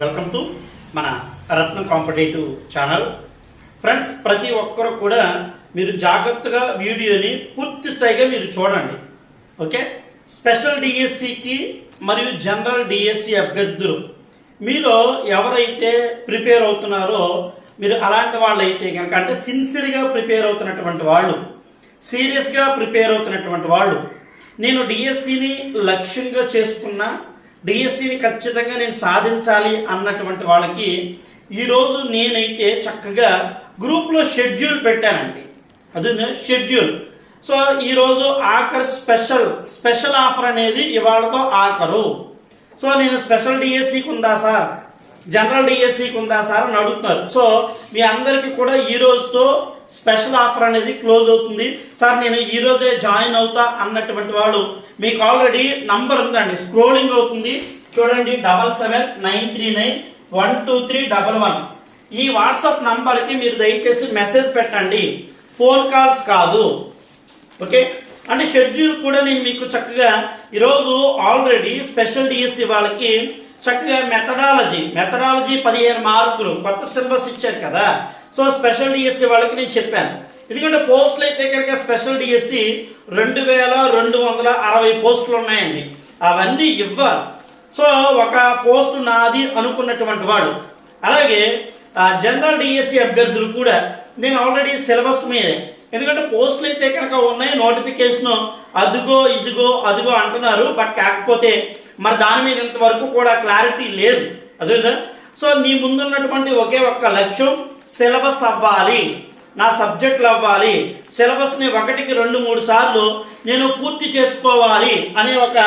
Welcome to మన రత్నం competitive channel. Friends ప్రతి ఒక్కరు కూడా మీరు జాగ్రత్తగా వీడియోని పూర్తి స్థాయిగా మీరు చూడండి. ఓకే స్పెషల్ డిఎస్సికి మరియు జనరల్ డిఎస్సి అభ్యర్థులు మీలో ఎవరైతే ప్రిపేర్ అవుతున్నారో మీరు అలాంటి వాళ్ళు అయితే కనుక అంటే సిన్సియర్గా ప్రిపేర్ అవుతున్నటువంటి వాళ్ళు సీరియస్గా ప్రిపేర్ అవుతున్నటువంటి వాళ్ళు నేను డిఎస్సిని లక్ష్యంగా చేసుకున్న డిఎస్సిని ఖచ్చితంగా నేను సాధించాలి అన్నటువంటి వాళ్ళకి ఈరోజు నేనైతే చక్కగా గ్రూప్లో షెడ్యూల్ పెట్టానండి. అది షెడ్యూల్. సో ఈరోజు ఆఖరు స్పెషల్ స్పెషల్ ఆఫర్ అనేది ఇవాళతో ఆఖరు. సో నేను స్పెషల్ డిఎస్సికి ఉందా సార్? జనరల్ డిఎస్సికి ఉందా సార్ అని అడుగుతున్నారు. సో మీ అందరికీ కూడా ఈ రోజుతో స్పెషల్ ఆఫర్ అనేది క్లోజ్ అవుతుంది. సార్ నేను ఈ రోజే జాయిన్ అవుతా అన్నటువంటి వాడు. మీకు ఆల్రెడీ నంబర్ ఉందండి. స్క్రోలింగ్ అవుతుంది. చూడండి double seven nine three nine one two three double one. ఈ వాట్సాప్ నంబర్కి మీరు దయచేసి మెసేజ్ పెట్టండి. ఫోన్ కాల్స్ కాదు. ఓకే? అంటే షెడ్యూల్ కూడా నేను మీకు చక్కగా ఈరోజు ఆల్రెడీ స్పెషల్ డిఎస్సి వాళ్ళకి చక్కగా మెథడాలజీ మెథడాలజీ పదిహేను మార్కులు. కొత్త సిలబస్ ఇచ్చారు కదా. సో స్పెషల్ డిఎస్సి వాళ్ళకి నేను చెప్పాను. ఎందుకంటే పోస్టులు అయితే కనుక స్పెషల్ డిఎస్సి రెండు వేల రెండు వందల అరవై పోస్టులు ఉన్నాయండి. అవన్నీ ఇవ్వాలి. సో ఒక పోస్ట్ నాది అనుకున్నటువంటి వాడు. అలాగే జనరల్ డిఎస్సి అభ్యర్థులు కూడా నేను ఆల్రెడీ సిలబస్ మీదే. ఎందుకంటే పోస్టులు అయితే కనుక ఉన్నాయి నోటిఫికేషన్ అదిగో ఇదిగో అదిగో అంటున్నారు. బట్ కాకపోతే మరి దాని మీద ఇంతవరకు కూడా క్లారిటీ లేదు. అదే సో నీ ముందున్నటువంటి ఒకే ఒక్క లక్ష్యం సిలబస్ అవ్వాలి. నా సబ్జెక్టులు అవ్వాలి. సిలబస్ని ఒకటికి రెండు మూడు సార్లు నేను పూర్తి చేసుకోవాలి అనే ఒక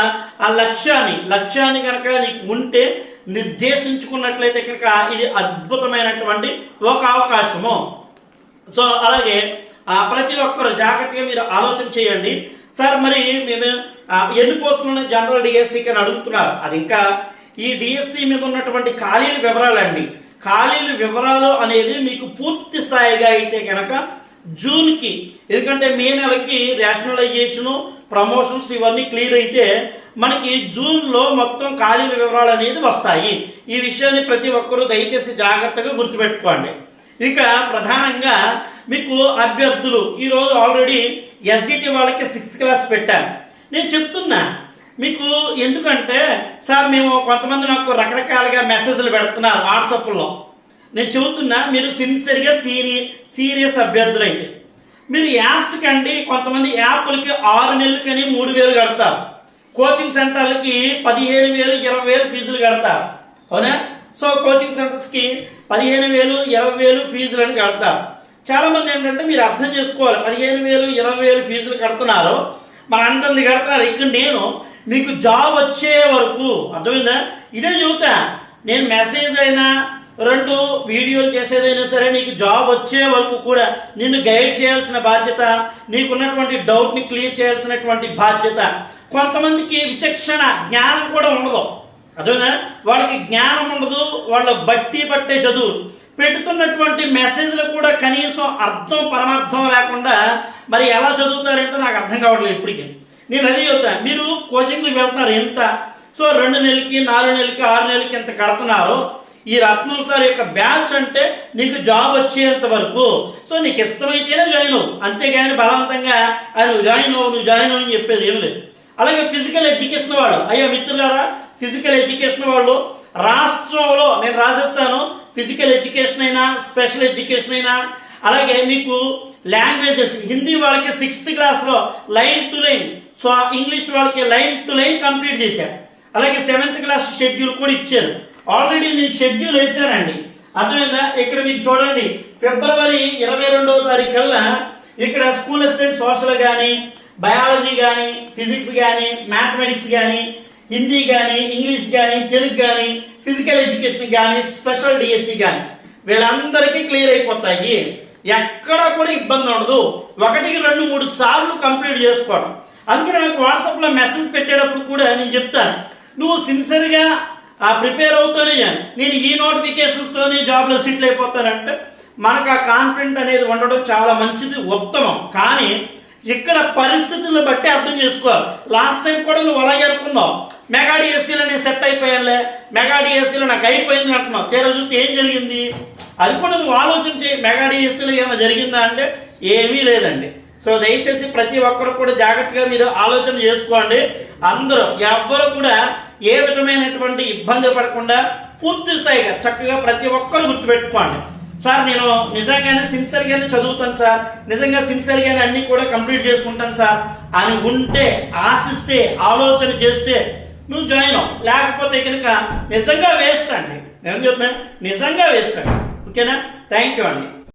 ఆ లక్ష్యాన్ని లక్ష్యాన్ని కనుక నీకు ఉంటే నిర్దేశించుకున్నట్లయితే కనుక ఇది అద్భుతమైనటువంటి ఒక అవకాశము. సో అలాగే ప్రతి ఒక్కరు జాగ్రత్తగా మీరు ఆలోచన చేయండి. సార్ మరి మేము ఎన్ని పోస్టులు జనరల్ డిఎస్సికి అని అడుగుతున్నారు. అది ఇంకా ఈ డిఎస్సి మీద ఉన్నటువంటి ఖాళీల వివరాలండి. ఖాళీల వివరాలు అనేది మీకు పూర్తి స్థాయిగా అయితే కనుక జూన్కి ఎందుకంటే మే నెలకి రేషనలైజేషను ప్రమోషన్స్ ఇవన్నీ క్లియర్ అయితే మనకి జూన్లో మొత్తం ఖాళీల వివరాలు అనేది వస్తాయి. ఈ విషయాన్ని ప్రతి ఒక్కరూ దయచేసి జాగ్రత్తగా గుర్తుపెట్టుకోండి. ఇక ప్రధానంగా మీకు అభ్యర్థులు ఈరోజు ఆల్రెడీ ఎస్డిటి వాళ్ళకి సిక్స్త్ క్లాస్ పెట్టాను. నేను చెప్తున్నా మీకు ఎందుకంటే సార్ మేము కొంతమంది నాకు రకరకాలుగా మెసేజ్లు పెడుతున్నారు వాట్సాప్లో నేను చెబుతున్నా మీరు సిన్సియర్గా సీరి సీరియస్ అభ్యర్థులైతే. మీరు యాప్స్కి అండి కొంతమంది యాప్లకి ఆరు నెలలకని మూడు వేలు కడతారు. కోచింగ్ సెంటర్లకి పదిహేను వేలు ఇరవై వేలు ఫీజులు కడతారు. అవునా? సో కోచింగ్ సెంటర్స్కి పదిహేను వేలు ఇరవై వేలు ఫీజులు అని కడతారు. చాలామంది ఏంటంటే మీరు అర్థం చేసుకోవాలి. పదిహేను వేలు ఇరవై వేలు ఫీజులు కడుతున్నారు. మన అంతంది కడతారు. ఇక్కడ నేను మీకు జాబ్ వచ్చే వరకు. అర్థమైందా? ఇదే చెబుతా. నేను మెసేజ్ అయినా రెండు వీడియోలు చేసేదైనా సరే నీకు జాబ్ వచ్చే వరకు కూడా నిన్ను గైడ్ చేయాల్సిన బాధ్యత నీకున్నటువంటి డౌట్ని క్లియర్ చేయాల్సినటువంటి బాధ్యత. కొంతమందికి విచక్షణ జ్ఞానం కూడా ఉండదు. అదేనా వాళ్ళకి జ్ఞానం ఉండదు వాళ్ళ బట్టి పట్టే చదువు. పెడుతున్నటువంటి మెసేజ్లు కూడా కనీసం అర్థం పరమార్థం లేకుండా మరి ఎలా చదువుతారంటే నాకు అర్థం కావట్లేదు ఇప్పటికీ. నేను అదే చెప్తా మీరు కోచింగ్కి వెళ్తున్నారు ఎంత? సో రెండు నెలలకి నాలుగు నెలలకి ఆరు నెలలకి ఎంత కడుతున్నారు? ఈ రత్నం సార్ యొక్క బ్యాచ్ అంటే నీకు జాబ్ వచ్చేంత వరకు. సో నీకు ఇష్టమైతేనే జాయిన్ అవ్వు. అంతేగాని బలవంతంగా ఆయన నువ్వు జాయిన్ అవ్వు నువ్వు జాయిన్ అవ్వు అని చెప్పేది ఏం లేదు. అలాగే ఫిజికల్ ఎడ్యుకేషన్ వాళ్ళు అయ్యా మిత్రులారా ఫిజికల్ ఎడ్యుకేషన్ వాళ్ళు రాష్ట్రంలో నేను రాసిస్తాను ఫిజికల్ ఎడ్యుకేషన్ అయినా స్పెషల్ ఎడ్యుకేషన్ అయినా అలాగే మీకు లాంగ్వేజెస్ హిందీ వాళ్ళకి సిక్స్త్ క్లాస్లో లైన్ టు లైన్ సో ఆ ఇంగ్లీష్ వాళ్ళకి లైన్ టు లైన్ కంప్లీట్ చేశారు. అలాగే సెవెంత్ క్లాస్ షెడ్యూల్ కూడా ఇచ్చారు. ఆల్రెడీ నేను షెడ్యూల్ వేశానండి. అర్థమైందా? ఇక్కడ మీరు చూడండి. ఫిబ్రవరి ఇరవై రెండవ తారీఖు కల్లా ఇక్కడ స్కూల్ అసిస్టెంట్ సోషల్ కానీ బయాలజీ కానీ ఫిజిక్స్ కానీ మ్యాథమెటిక్స్ కానీ హిందీ కానీ ఇంగ్లీష్ కానీ తెలుగు కానీ ఫిజికల్ ఎడ్యుకేషన్ కానీ స్పెషల్ డిఎస్సి కానీ వీళ్ళందరికీ క్లియర్ అయిపోతాయి. ఎక్కడా కూడా ఇబ్బంది ఉండదు. ఒకటికి రెండు మూడు సార్లు కంప్లీట్ చేసుకోవడం అందుకని నాకు వాట్సాప్లో మెసేజ్ పెట్టేటప్పుడు కూడా నేను చెప్తాను. నువ్వు సిన్సియర్గా ఆ ప్రిపేర్ అవుతూనే నేను ఈ నోటిఫికేషన్స్తోనే జాబ్లో సెటిల్ అయిపోతానంటే మనకు ఆ కాన్ఫిడెంట్ అనేది ఉండడం చాలా మంచిది ఉత్తమం. కానీ ఇక్కడ పరిస్థితులను బట్టి అర్థం చేసుకోవాలి లాస్ట్ టైం కూడా నువ్వు అలాగే అనుకున్నావు. మెగా డిఎస్సీలో నేను సెట్ అయిపోయానులే. మెగా డిఎస్సీలో నాకు అయిపోయింది అంటున్నావు. తీరా చూస్తే ఏం జరిగింది? అది కూడా నువ్వు ఆలోచించి మెగాడి మెగా డిఎస్సీలో ఏమైనా జరిగిందా అంటే ఏమీ లేదండి. సో దయచేసి ప్రతి ఒక్కరు కూడా జాగ్రత్తగా మీరు ఆలోచన చేసుకోండి. అందరూ ఎవ్వరు కూడా ఏ విధమైనటువంటి ఇబ్బంది పడకుండా పూర్తి స్థాయిగా చక్కగా ప్రతి ఒక్కరు గుర్తుపెట్టుకోండి. సార్ నేను నిజంగానే సిన్సియర్గానే చదువుతాను సార్. నిజంగా సిన్సియర్గానే అన్నీ కూడా కంప్లీట్ చేసుకుంటాను సార్. అని ఉంటే ఆశిస్తే ఆలోచన చేస్తే నువ్వు జాయిన్ అవ్వు. లేకపోతే కనుక నిజంగా వేస్తా అండి నేను చెప్తాను నిజంగా వేస్తాను ఓకేనా? థ్యాంక్ యూ అండి.